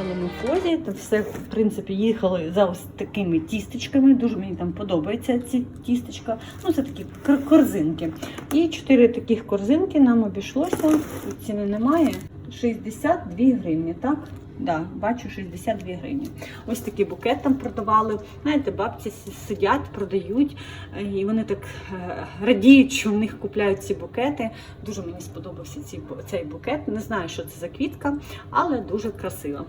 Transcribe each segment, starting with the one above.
веселому фозі. То все, в принципі, їхали за ось такими тістечками. Дуже мені там подобається ці тістечка. Ну, це такі корзинки. І чотири таких корзинки нам обійшлося. Ціни немає. 62 гривні, так? Да, бачу 62 гривні. Ось такий букет там продавали. Знаєте, бабці сидять, продають, е, і вони так е, радіють, що в них купляють ці букети. Дуже мені сподобався цей букет. Не знаю, що це за квітка, але дуже красива.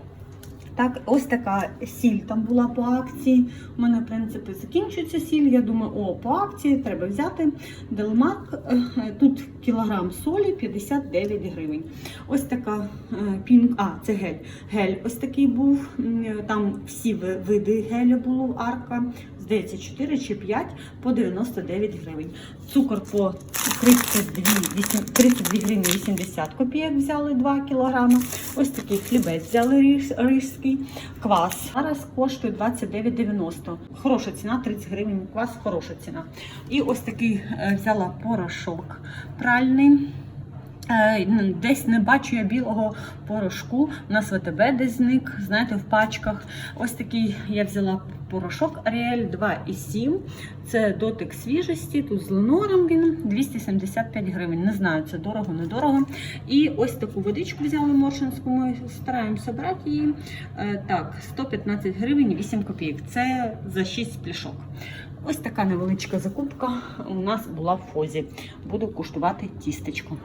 Так, ось така сіль там була по акції. У мене, в принципі, закінчується сіль. Я думаю, о, по акції треба взяти. Делмак. е, Тут кілограм солі 59 гривень. Ось така е, пінк. А, це гель. Гель ось такий був. Там всі види гелю було арка. Здається, 4 чи 5 по 99 гривень. Цукор по 32, вісім- 32 гривні 80 копійок взяли 2 кілограми. Ось такий хлібець взяли риж- рижський. Квас. Зараз коштує 29,90. Хороша ціна, 30 гривень. Квас хороша ціна. І ось такий е, взяла порошок пральний. Е, Десь не бачу я білого порошку. У нас ВТБ десь зник, знаєте, в пачках. Ось такий я взяла порошок Ariel 2,7. Це дотик свіжості. Тут з ленором він 275 гривень. Не знаю, це дорого, недорого. І ось таку водичку взяли моршинську. Ми стараємося брати її. Е, Так, 115 гривень 8 копійок. Це за 6 пляшок. Ось така невеличка закупка у нас була в фозі. Буду куштувати тістечко.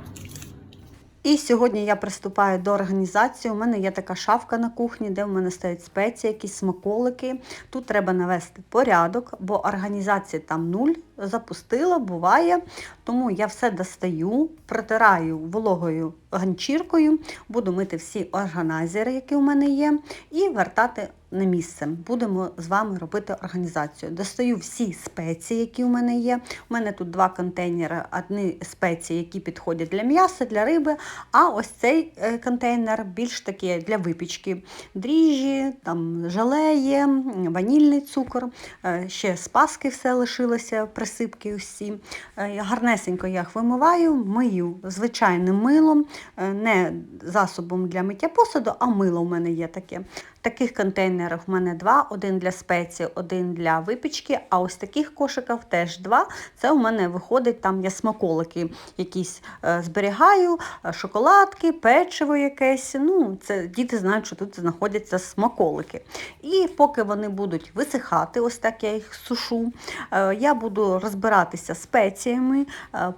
І сьогодні я приступаю до організації. У мене є така шафка на кухні, де в мене стоять спеції, якісь смаколики. Тут треба навести порядок, бо організації там нуль. Запустила, буває. Тому я все достаю, протираю вологою ганчіркою, буду мити всі органайзери, які у мене є, і вертати на місце. Будемо з вами робити організацію. Достаю всі спеції, які у мене є. У мене тут два контейнери, одні спеції, які підходять для м'яса, для риби. А ось цей е, контейнер більш такі для випічки. Дріжджі, там желе є, ванільний цукор, е, ще з паски все лишилося, присипки усі. Е, Гарнесенько я їх вимиваю, мию звичайним милом, не засобом для миття посуду, а мило в мене є таке. Таких контейнерів в мене два: один для спеції, один для випічки. А ось таких кошиків теж два. Це у мене виходить, там я смаколики якісь е, зберігаю, е, шоколадки, печиво якесь. Ну, це діти знають, що тут знаходяться смаколики. І поки вони будуть висихати, ось так я їх сушу, е, я буду розбиратися спеціями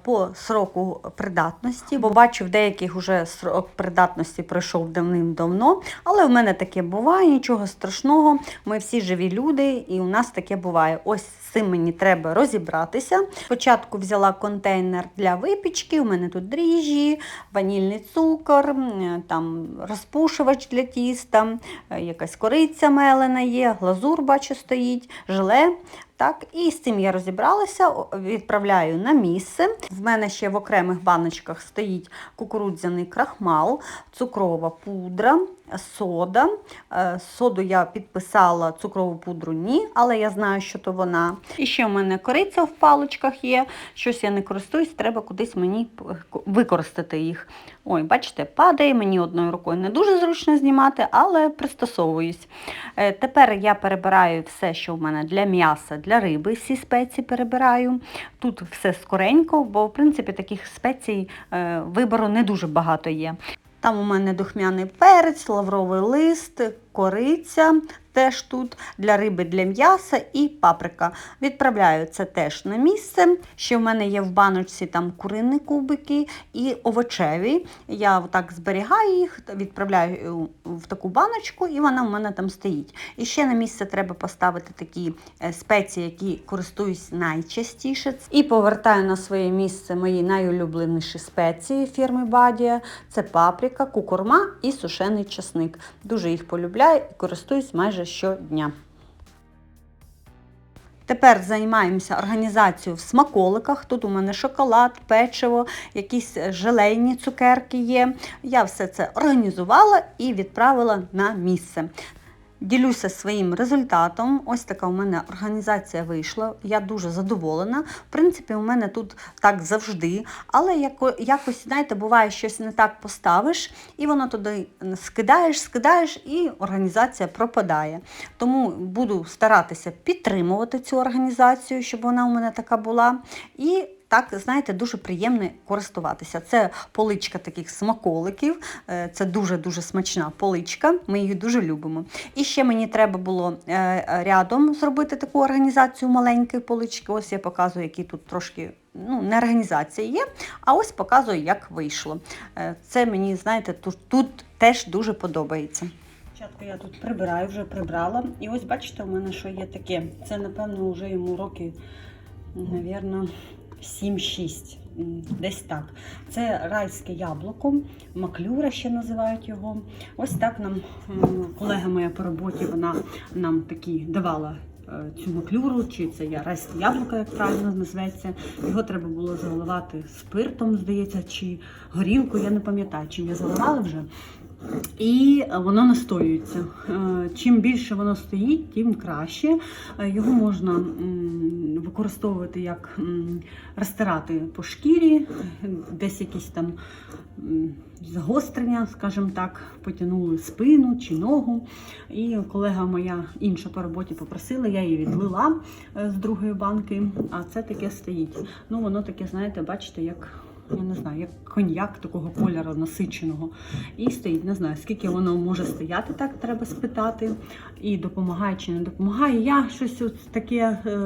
по сроку придатності, бо бачу, в деяких вже срок придатності пройшов давним-давно, але в мене таке буває, нічого страшного. Ми всі живі люди, і у нас таке буває. Ось з цим мені треба розібратися. Спочатку взяла контейнер для випічки, у мене тут дріжджі, ванільний цукор, там розпушувач для тіста, е, якась кориця мелена є, глазур, бачу, стоїть, желе. Так, і з цим я розібралася, відправляю на місце. В мене ще в окремих баночках стоїть кукурудзяний крахмал, цукрова пудра, сода. Е, Соду я підписала, цукрову пудру ні, але я знаю, що то вона. І ще в мене кориця в паличках є. Щось я не користуюсь, треба кудись мені використати їх. Ой, бачите, падає мені одною рукою. Не дуже зручно знімати, але пристосовуюсь. Е, Тепер я перебираю все, що в мене для м'яса, для риби, всі спеції перебираю. Тут все скоренько, бо в принципі таких спецій е, вибору не дуже багато є. Там у мене духмяний перець, лавровий лист, кориця теж тут для риби, для м'яса і паприка. Відправляю це теж на місце. Ще в мене є в баночці там курині кубики і овочеві. Я отак зберігаю їх, відправляю в таку баночку, і вона в мене там стоїть. І ще на місце треба поставити такі е, спеції, які користуюсь найчастіше. І повертаю на своє місце мої найулюбленіші спеції фірми Бадія. Це паприка, кукурма і сушений часник. Дуже їх полюбляю і користуюсь майже щодня. Тепер займаємося організацією в смаколиках. Тут у мене шоколад, печиво, якісь желейні цукерки є. Я все це організувала і відправила на місце. Ділюся своїм результатом. Ось така у мене організація вийшла. Я дуже задоволена. В принципі, у мене тут так завжди. Але яко- якось, знаєте, буває, щось не так поставиш, і воно туди скидаєш, скидаєш, і організація пропадає. Тому буду старатися підтримувати цю організацію, щоб вона у мене така була. І так, знаєте, дуже приємно користуватися. Це поличка таких смаколиків, е, це дуже-дуже смачна поличка, ми її дуже любимо. І ще мені треба було е, рядом зробити таку організацію маленької полички. Ось я показую, які тут трошки ну, не організація є, а ось показую, як вийшло. Е, Це мені, знаєте, тут, тут теж дуже подобається. Спочатку я тут прибираю, вже прибрала. І ось бачите, у мене що є таке. Це, напевно, вже йому роки, напевно, 7-6. Десь так. Це райське яблуко, маклюра ще називають його. Ось так нам колега моя по роботі, вона нам такі давала. е, Цю маклюру, чи це я райське яблуко, як правильно називається. Його треба було заливати спиртом, здається, чи горілкою, я не пам'ятаю, чим я заливала вже. І воно настоюється. Е, Чим більше воно стоїть, тим краще. Е, Його можна використовувати як розтирати по шкірі, десь якісь там загострення, скажімо так, потягнули спину чи ногу. І колега моя інша по роботі попросила, я її відлила е, з другої банки, а це таке стоїть. Ну, воно таке, знаєте, бачите, як. Я не знаю, як коньяк такого кольору насиченого. І стоїть, не знаю, скільки воно може стояти, так треба спитати. І допомагає чи не допомагає. Я щось от таке е,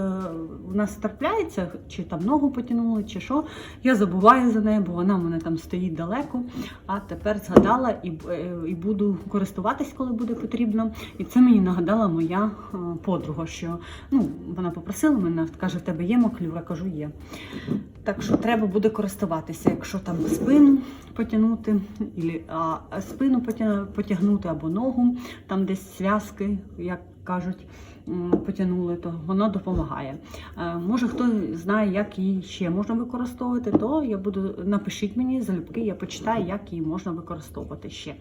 в нас трапляється, чи там ногу потягнули, чи що. Я забуваю за нею, бо вона в мене там стоїть далеко. А тепер згадала і, е, і буду користуватись, коли буде потрібно. І це мені нагадала моя е, подруга, що ну, вона попросила мене, каже, в тебе є маклюра? Кажу, є. Так що треба буде користуватися, якщо там спину потягнути, а, спину потягнути або ногу, там десь зв'язки, як кажуть, потягнули, то воно допомагає. Е, Може, хто знає, як її ще можна використовувати, то я буду напишіть мені залюбки, я почитаю, як її можна використовувати ще.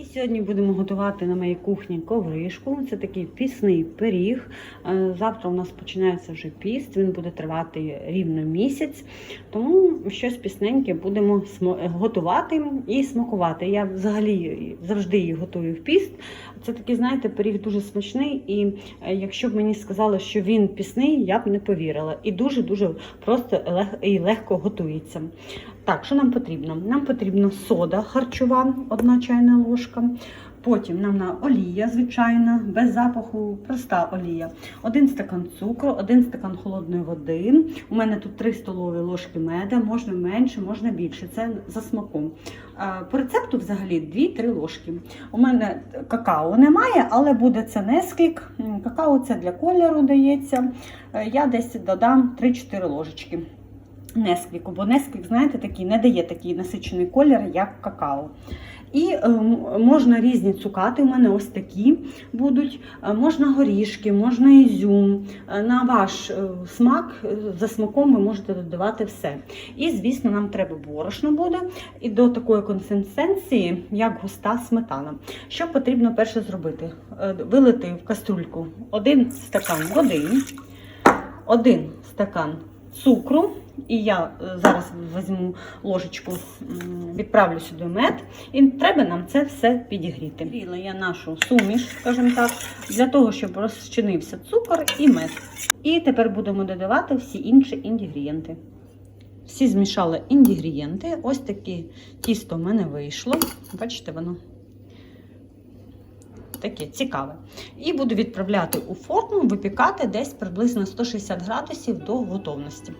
І сьогодні будемо готувати на моїй кухні ковришку. Це такий пісний пиріг. Е, Завтра у нас починається вже піст, він буде тривати рівно місяць. Тому щось пісненьке будемо готувати і смакувати. Я взагалі завжди її готую в піст. Це такий, знаєте, пиріг дуже смачний. І е, якщо б мені сказали, що він пісний, я б не повірила. І дуже-дуже просто і легко готується. Так, що нам потрібно? Нам потрібно сода харчова, одна чайна ложка. Потім нам на олія, звичайна, без запаху, проста олія. Один стакан цукру, один стакан холодної води. У мене тут 3 столові ложки меда, можна менше, можна більше. Це за смаком. По рецепту взагалі 2-3 ложки. У мене какао немає, але буде це несквік. Какао це для кольору дається. Е, Я десь додам 3-4 ложечки. Несквіку, бо несквік, знаєте, такий не дає такий насичений колір, як какао. І е, можна різні цукати, у мене ось такі будуть. Е, можна горішки, можна ізюм. Е, на ваш смак, за смаком ви можете додавати все. І, звісно, нам треба борошно буде і до такої консистенції, як густа сметана. Що потрібно перше зробити? Вилити в каструльку один стакан води, один стакан цукру. І я е, зараз візьму ложечку, відправлю сюди мед, і треба нам це все підігріти. Гріла я нашу суміш, скажімо так, для того, щоб розчинився цукор і мед. І тепер будемо додавати всі інші інгредієнти. Всі змішали інгредієнти. Ось таке тісто в мене вийшло. Бачите, воно таке цікаве. І буду відправляти у форму, випікати десь приблизно 160 градусів до готовності.